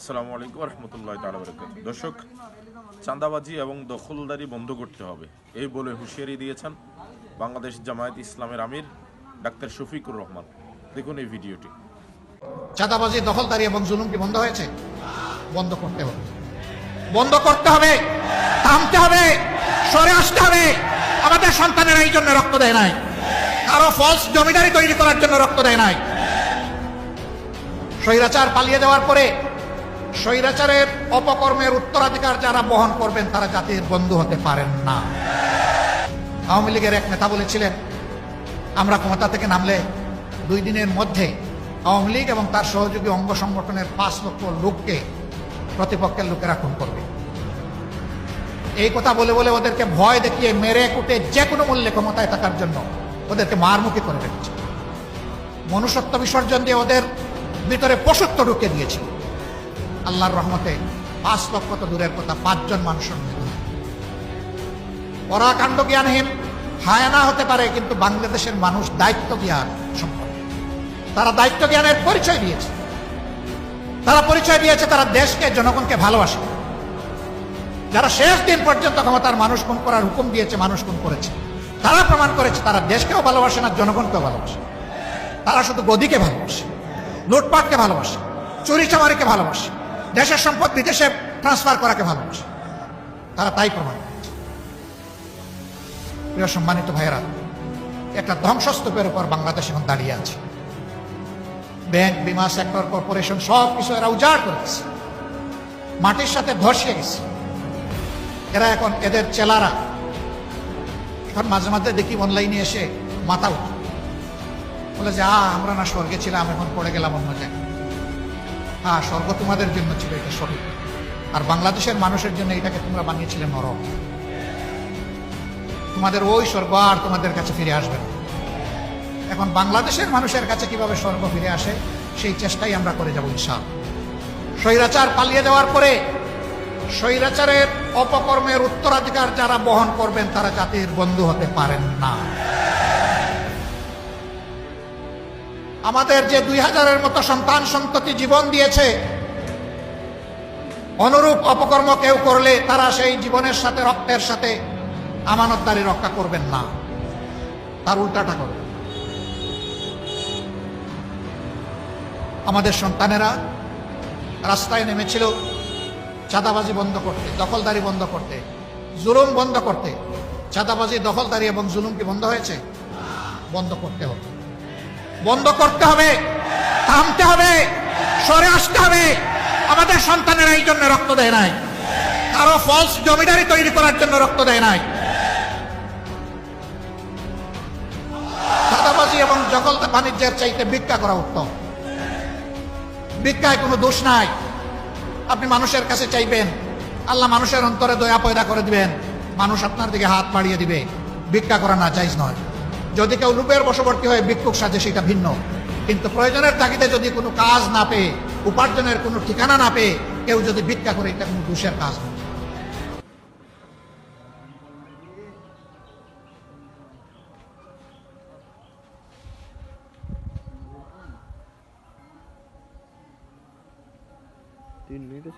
আসসালামু আলাইকুম রহমতুল্লাহ তালা বরকাত দর্শক, চাঁদাবাজি এবং দখলদারি বন্ধ করতে হবে, এই বলে হুঁশিয়ারি দিয়েছেন বাংলাদেশ জামায়াত ইসলামের আমির ডাক্তার শফিকুর রহমান। দেখুন এই ভিডিওটি। চাঁদাবাজি, দখলদারি এবং জুলুম কি বন্ধ হয়েছে? বন্ধ করতে হবে। বন্ধ করতে হবে, থামতে হবে, সরে আসতে হবে। আমাদের সন্তানেরা এই জন্য রক্ত দেয় নাই। কারও ফলস জমিদারি তৈরি করার জন্য রক্ত দেয় নাই। স্বৈরাচার পালিয়ে যাওয়ার পরে স্বৈরাচারের অপকর্মের উত্তরাধিকার যারা বহন করবেন, তারা জাতির বন্ধু হতে পারেন না। আওয়ামী লীগের এক নেতা বলেছিলেন, আমরা ক্ষমতা থেকে নামলে দুই দিনের মধ্যে আওয়ামী লীগ এবং তার সহযোগী অঙ্গ সংগঠনের পাঁচ লক্ষ লোককে প্রতিপক্ষের লোকেরা খুন করবে। এই কথা বলে বলে ওদেরকে ভয় দেখিয়ে মেরে কুটে যে কোনো মূল্যে ক্ষমতায় থাকার জন্য ওদেরকে মারমুখী করে রেখেছে। মনুষ্যত্ব বিসর্জন দিয়ে ওদের ভিতরে পশুত্ব ঢুকে দিয়েছিল। আল্লাহর রহমতে পাঁচ লক্ষ তো দূরের কথা, পাঁচজন মানুষের মৃত্যু। হয়। ওরা কাণ্ড জ্ঞানহীন, হায়ানা হতে পারে, কিন্তু বাংলাদেশের মানুষ দায়িত্ব জ্ঞান সম্পন্ন। তারা দায়িত্ব জ্ঞানের পরিচয় দিয়েছে। তারা পরিচয় দিয়েছে, তারা দেশকে, জনগণকে ভালোবাসে। যারা শেষ দিন পর্যন্ত ক্ষমতার মানুষ খুন করার হুকুম দিয়েছে, মানুষ খুন করেছে। তারা প্রমাণ করেছে, তারা দেশকেও ভালোবাসে না, জনগণকেও ভালোবাসে। তারা শুধু গদিকে ভালোবাসে, লুটপাটকে ভালোবাসে চুরি চামারিকে ভালোবাসে। দেশের সম্পদ বিদেশে ট্রান্সফার করাকে ভালোবাসে। তারা তাই প্রমাণ প্রিয় সম্মানিত ভাইয়েরা, একটা ধ্বংসস্তূপের উপর বাংলাদেশ এখন দাঁড়িয়ে আছে। ব্যাংক, বিমা সেক্টর, কর্পোরেশন সব কিছু এরা উজাড় করেছে মাটির সাথে ধসে গেছে এরা এখন এদের চেলারা। এখন মাঝে মাঝে দেখি অনলাইনে এসে মাথা উঠে বলে যে আ আমরা না স্বর্গে ছিলাম, এখন পড়ে গেলাম অন্য জায়গায়। হ্যাঁ স্বর্গ তোমাদের জন্য ছিল এটা সঠিক। আর বাংলাদেশের মানুষের জন্য এটাকে তোমরা বানিয়েছিলে নরক তোমাদের ওই স্বর্গ আর তোমাদের কাছে ফিরে আসবে না। এখন বাংলাদেশের মানুষের কাছে কীভাবে স্বর্গ ফিরে আসে, সেই চেষ্টাই আমরা করে যাব ইনশাল স্বৈরাচার পালিয়ে যাওয়ার পরে স্বৈরাচারের অপকর্মের উত্তরাধিকার যারা বহন করবেন, তারা জাতির বন্ধু হতে পারেন না। আমাদের যে দুই হাজারের মতো সন্তান সন্ততি জীবন দিয়েছে, অনুরূপ অপকর্ম কেউ করলে তারা সেই জীবনের সাথে, রক্তের সাথে আমানতদারি রক্ষা করবেন না। তার উল্টাটা করবে আমাদের সন্তানেরা রাস্তায় নেমেছিল, চাঁদাবাজি বন্ধ করতে, দখলদারি বন্ধ করতে, জুলুম বন্ধ করতে, চাঁদাবাজি, দখলদারি এবং জুলুম কি বন্ধ হয়েছে? বন্ধ করতে হবে। বন্ধ করতে হবে, থামতে হবে, সরে আসতে হবে। আমাদের সন্তানেরা এই জন্য রক্ত দেয় নাই। কারও ফলস জমিদারি তৈরি করার জন্য রক্ত দেয় নাই। চাঁদাবাজি এবং জগল বাণিজ্যের চাইতে ভিক্ষা করা উত্তম। ভিক্ষায় কোনো দোষ নাই। আপনি মানুষের কাছে চাইবেন, আল্লাহ মানুষের অন্তরে দয়া পয়দা করে দিবেন। মানুষ আপনার দিকে হাত বাড়িয়ে দিবে। ভিক্ষা করা না চাইজ নয়। যদি কেউ লুপের বশবর্তী হয়ে ভিক্ষুক সাজে, সেটা ভিন্ন। কিন্তু প্রয়োজনের তাগিদে যদি কোনো কাজ না পেয়ে, উপার্জনের কোনো ঠিকানা না পেয়ে, কেউ যদি ভিক্ষা করে, এটা কোনো দোষের কাজ নয়। তিন মিনিটে